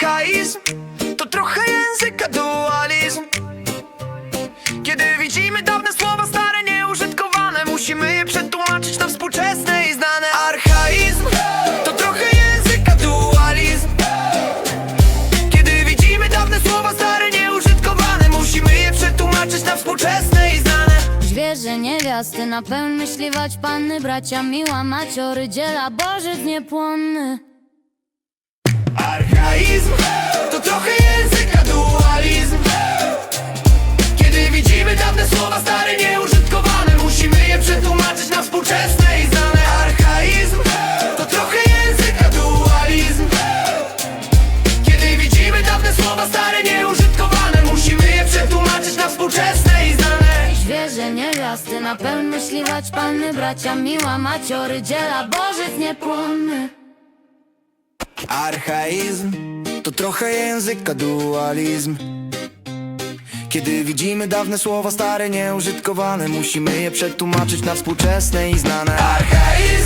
Archaizm to trochę języka dualizm. Kiedy widzimy dawne słowa stare, nieużytkowane Musimy je przetłumaczyć na współczesne i znane. Archaizm to trochę języka dualizm. Kiedy widzimy dawne słowa stare, nieużytkowane Musimy je przetłumaczyć na współczesne i znane. Zwierzę niewiasty, na pełen myśliwać panny Bracia miła maciory, dziela bożyc niepłonny Kiedy widzimy dawne słowa stare, nieużytkowane. Musimy je przetłumaczyć na współczesne i znane. Archaizm to trochę języka dualizm. Kiedy widzimy dawne słowa stare, nieużytkowane Musimy je przetłumaczyć na współczesne i znane. Zwierzę niewiasty, na pełen myśliwać panny Bracia miła maciory, dziela bożyc niepłonny. Archaizm to trochę języka dualizm Kiedy widzimy dawne słowa stare, nieużytkowane Musimy je przetłumaczyć na współczesne i znane. Archaizm